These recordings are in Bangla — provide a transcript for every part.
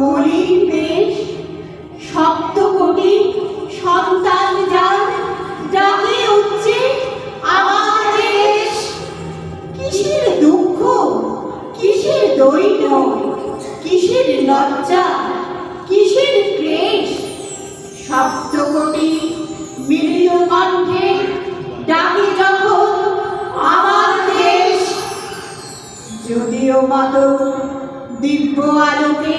মলিন বেশ কোটি সন্তান যার ডাকে উঠছে আমার দেশ কিসের দুঃখ, কিসের দৈন্য, কিসের লজ্জা, কিসের ক্রেশ সপ্ত কোটি মিলিত কণ্ঠে ডাকে আমার দেশ, যদিও মাদক দিব্য আলোকে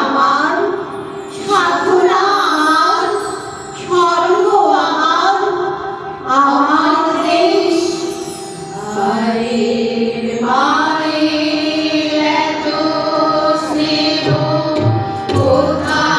আমার সাধু